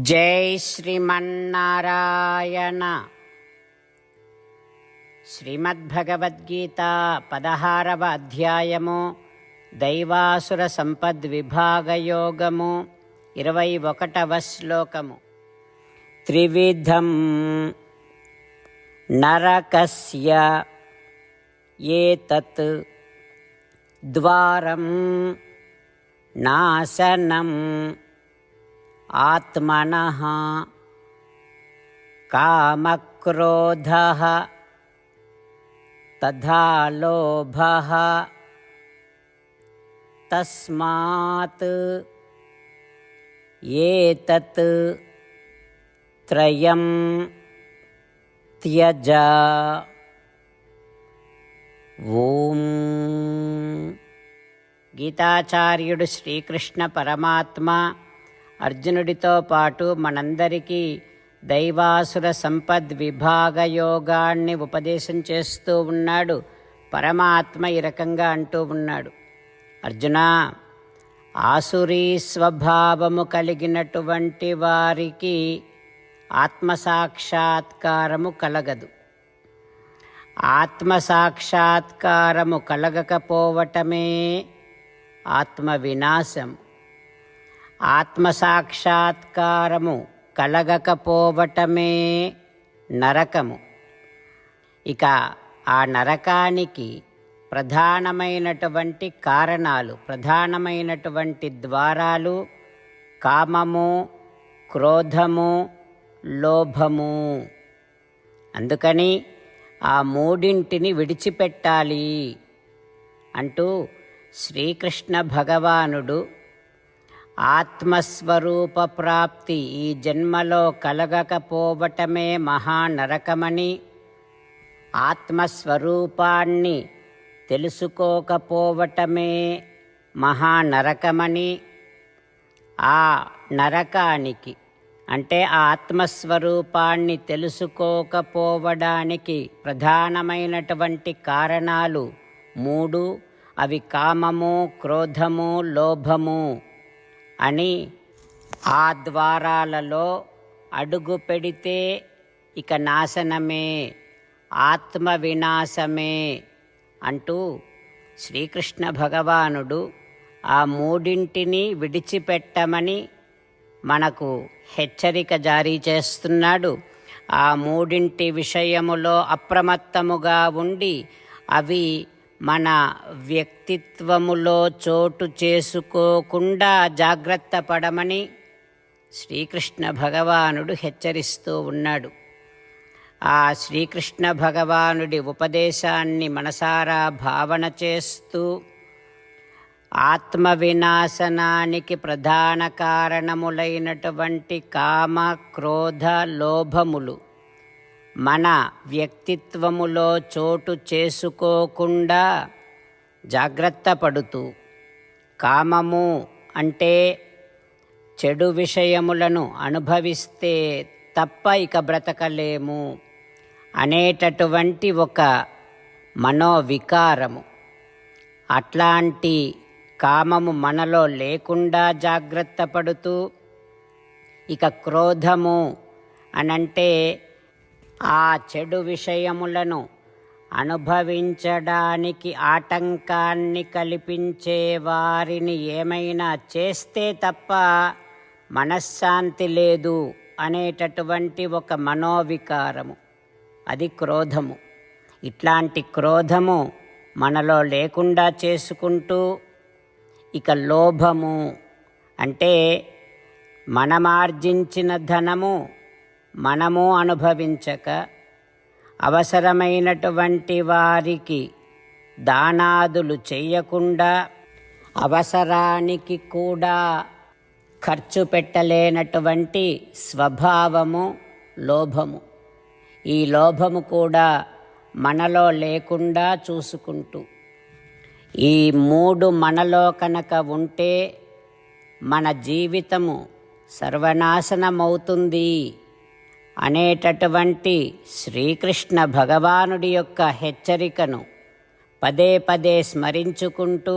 జై శ్రీమన్నారాయణ. శ్రీమద్భగవద్గీత పదహారవ అధ్యాయము దైవాసుర సంపద్విభాగయోగము ఇరవై ఒకటవ శ్లోకము. త్రివిధం నరకస్య ఏతత్ ద్వారం నాశనం आत्मनः। कामक्रोधः। तथा लोभः। तस्मात् एतत् त्रयं त्यज। ॐ। गीताचार्युडु श्रीकृष्णपरमात्मा అర్జునుడితో పాటు మనందరికీ దైవాసుర సంపద్ విభాగ యోగాన్ని ఉపదేశం చేస్తూ ఉన్నాడు. పరమాత్మ ఈ రకంగా అంటూ ఉన్నాడు. అర్జున ఆసురీ స్వభావము కలిగినటువంటి వారికి ఆత్మసాక్షాత్కారము కలగదు. ఆత్మసాక్షాత్కారము కలగకపోవటమే ఆత్మ వినాశం ఆత్మసాక్షాత్కారము కలగకపోవటమే నరకము. ఇక ఆ నరకానికి ప్రధానమైనటువంటి కారణాలు ప్రధానమైనటువంటి ద్వారాలు కామము క్రోధము లోభము. అందుకని ఆ మూడింటిని విడిచిపెట్టాలి అంటూ శ్రీకృష్ణ భగవానుడు ఆత్మస్వరూప ప్రాప్తి ఈ జన్మలో కలగకపోవటమే మహానరకమని ఆత్మస్వరూపాన్ని తెలుసుకోకపోవటమే మహానరకమని ఆ నరకానికి అంటే ఆ ఆత్మస్వరూపాన్ని తెలుసుకోకపోవడానికి ప్రధానమైనటువంటి కారణాలు మూడు. అవి కామము క్రోధము లోభము. అని ఆ ద్వారాలలో అడుగు పెడితే ఇక నాశనమే ఆత్మ వినాశమే అంటూ శ్రీకృష్ణ భగవానుడు ఆ మూడింటిని విడిచిపెట్టమని మనకు హెచ్చరిక జారీ చేస్తున్నాడు. ఆ మూడింటి విషయములో అప్రమత్తముగా ఉండి అవి మన వ్యక్తిత్వములో చోటు చేసుకోకుండా జాగ్రత్త పడమని శ్రీకృష్ణ భగవానుడు హెచ్చరిస్తూ ఉన్నాడు. ఆ శ్రీకృష్ణ భగవానుడి ఉపదేశాన్ని మనసారా భావన చేస్తూ ఆత్మ వినాశనానికి ప్రధాన కారణములైనటువంటి కామ క్రోధ లోభములు మన వ్యక్తిత్వములో చోటు చేసుకోకుండా జాగ్రత్త పడుతూ కామము అంటే చెడు విషయములను అనుభవిస్తే తప్ప ఇక బ్రతకలేము అనేటటువంటి ఒక మనోవికారము. అట్లాంటి కామము మనలో లేకుండా జాగ్రత్త పడుతూ ఇక క్రోధము అనంటే ఆ చెడు విషయములను అనుభవించడానికి ఆటంకాన్ని కల్పించే వారిని ఏమైనా చేస్తే తప్ప మనశ్శాంతి లేదు అనేటటువంటి ఒక మనోవికారము. అది క్రోధము. ఇట్లాంటి క్రోధము మనలో లేకుండా చేసుకుంటూ ఇక లోభము అంటే మనమార్జించిన ధనము మనము అనుభవించక అవసరమైనటువంటి వారికి దానాదులు చేయకుండా అవసరానికి కూడా ఖర్చు పెట్టలేనటువంటి స్వభావము లోభము. ఈ లోభము కూడా మనలో లేకుండా చూసుకుంటూ ఈ మూడు మనలో కనుక ఉంటే మన జీవితము సర్వనాశనమవుతుంది. అనేటటువంటి శ్రీకృష్ణ భగవానుడి యొక్క హెచ్చరికను పదే పదే స్మరించుకుంటూ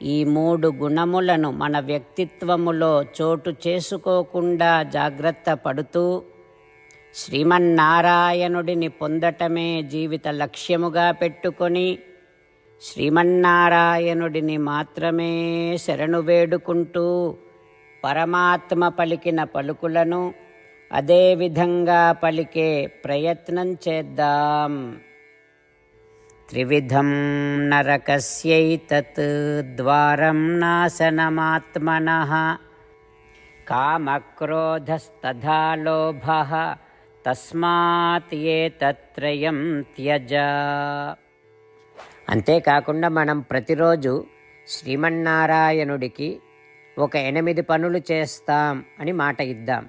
ఈ మూడు గుణములను మన వ్యక్తిత్వములో చోటు చేసుకోకుండా జాగ్రత్త పడుతూ శ్రీమన్నారాయణుడిని పొందటమే జీవిత లక్ష్యముగా పెట్టుకొని శ్రీమన్నారాయణుడిని మాత్రమే శరణు వేడుకుంటూ పరమాత్మ పలికిన పలుకులను అదేవిధంగా పలికే ప్రయత్నం చేద్దాం. త్రివిధం నరకస్యైతత్ ద్వారం నాశనమాత్మన. కామక్రోధస్తథా లోభ. తస్మాత్ ఏతత్రయం త్యజ. అంతేకాకుండా మనం ప్రతిరోజు శ్రీమన్నారాయణుడికి ఒక ఎనిమిది పనులు చేస్తాం అని మాట ఇద్దాం.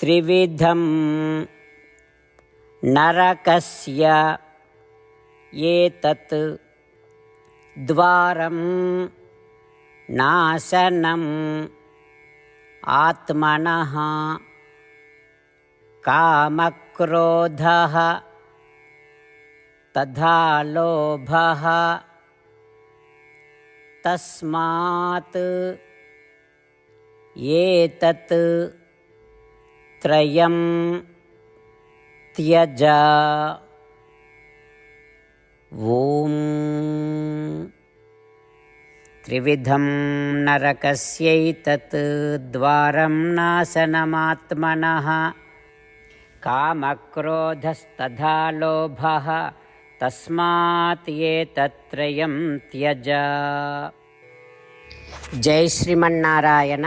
त्रिविधं नरकस्य एतत् द्वारं नाशनम् आत्मनः कामक्रोधः तथा लोभः तस्मात् एतत् त्रयं त्यज ॐ त्रिविधं नरकस्यैतत् द्वारं नाशनमात्मनः कामक्रोधस्तथा लोभः तस्मात् एतत्त्रयं त्यज जय श्रीमन्नारायण